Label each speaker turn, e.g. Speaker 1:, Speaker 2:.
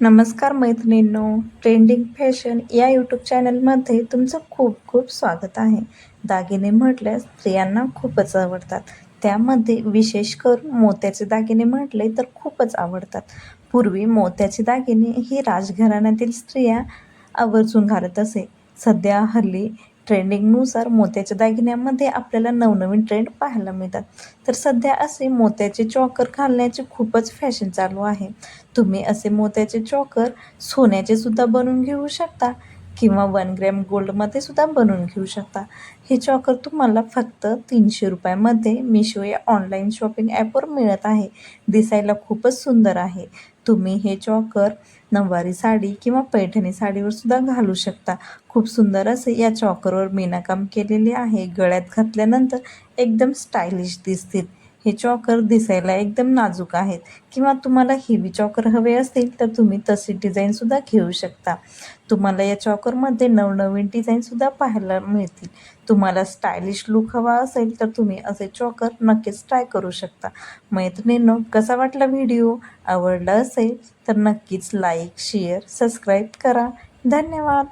Speaker 1: नमस्कार मैत्रिणींनो trending fashion या यूट्यूब चॅनलमध्ये तुमचं खूप खूप स्वागत आहे. दागिने म्हटल्यास स्त्रियांना खूपच आवडतात. त्यामध्ये विशेष करून मोत्याचे दागिने म्हटले तर खूपच आवडतात. पूर्वी मोत्याचे दागिने ही राजघराण्यातील स्त्रिया आवर्जून घालत असे. सध्या हल्ली ट्रेंडिंगनुसार मोत्याच्या दागिन्यामध्ये आपल्याला नवनवीन ट्रेंड पाहायला मिळतात. तर सध्या असे मोत्याचे चॉकर घालण्याचे खूपच फॅशन चालू आहे. तुम्ही असे मोत्याचे चॉकर सोन्याचे सुद्धा बनवून घेऊ शकता. किंवा वन ग्रॅम गोल्डमध्ये सुद्धा बनवून घेऊ शकता. हे चॉकर तुम्हाला फक्त तीनशे रुपयामध्ये मिशो या ऑनलाईन शॉपिंग ॲपवर मिळत आहे. दिसायला खूपच सुंदर आहे. तुम्ही हे चॉकर नऊवारी साडी किंवा पैठणी साडीवर सुद्धा घालू शकता. खूप सुंदर असे या चॉकरवर मीनाकाम केलेले आहे. गळ्यात घातल्यानंतर एकदम स्टायलिश दिसतील. हे चॉकर दिसायला एकदम नाजूक आहेत. किंवा तुम्हाला हेवी चॉकर हवे असतील तर तुम्ही तशी डिझाईनसुद्धा घेऊ शकता. तुम्हाला या चॉकरमध्ये नवनवीन डिझाईनसुद्धा पाहायला मिळतील. तुम्हाला स्टायलिश लुक हवा असेल तर तुम्ही असे चॉकर नक्कीच ट्राय करू शकता. मैत्रिणींनो कसा वाटला व्हिडिओ आवडला असेल तर नक्कीच लाईक शेअर सबस्क्राईब करा. धन्यवाद!